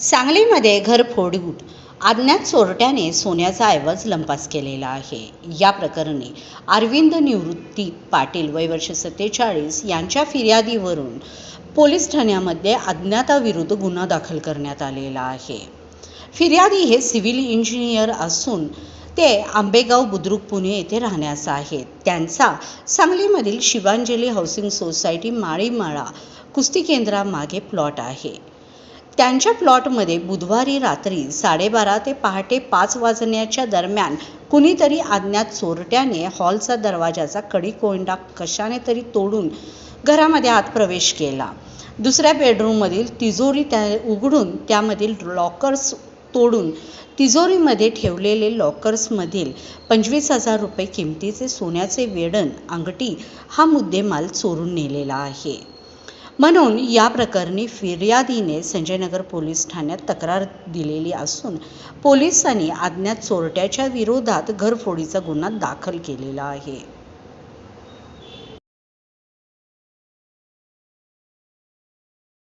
सांगलीमध्ये घर फोडून अज्ञात चोरट्याने सोन्याचा ऐवज लंपास केलेला आहे. या प्रकरणी अरविंद निवृत्ती पाटील वय वर्ष सत्तेचाळीस यांच्या फिर्यादीवरून पोलीस ठाण्यामध्ये अज्ञाताविरुद्ध गुन्हा दाखल करण्यात आलेला आहे. फिर्यादी हे सिव्हिल इंजिनियर असून ते आंबेगाव बुद्रुक पुणे येथे राहण्यास आहेत. त्यांचा सांगलीमधील शिवांजली हाऊसिंग सोसायटी माळीमाळा कुस्ती केंद्रामागे प्लॉट आहे. त्यांच्या प्लॉटमध्ये बुधवारी रात्री साडेबारा ते पहाटे पाच वाजण्याच्या दरम्यान कुणीतरी अज्ञात चोरट्याने हॉलचा दरवाजाचा कडी कोंडा कशाने तरी तोडून घरामध्ये आत प्रवेश केला. दुसऱ्या बेडरूममधील तिजोरी त्या उघडून त्यामधील लॉकर्स तोडून तिजोरीमध्ये ठेवलेले लॉकर्समधील पंचवीस हजार रुपये किमतीचे सोन्याचे वेडण अंगठी हा मुद्देमाल चोरून नेलेला आहे. म्हणून या प्रकरणी फिर्यादीने संजयनगर पोलीस ठाण्यात तक्रार दिलेली असून पोलिसांनी अज्ञात चोरट्याच्या विरोधात घरफोडीचा गुन्हा दाखल केलेला आहे.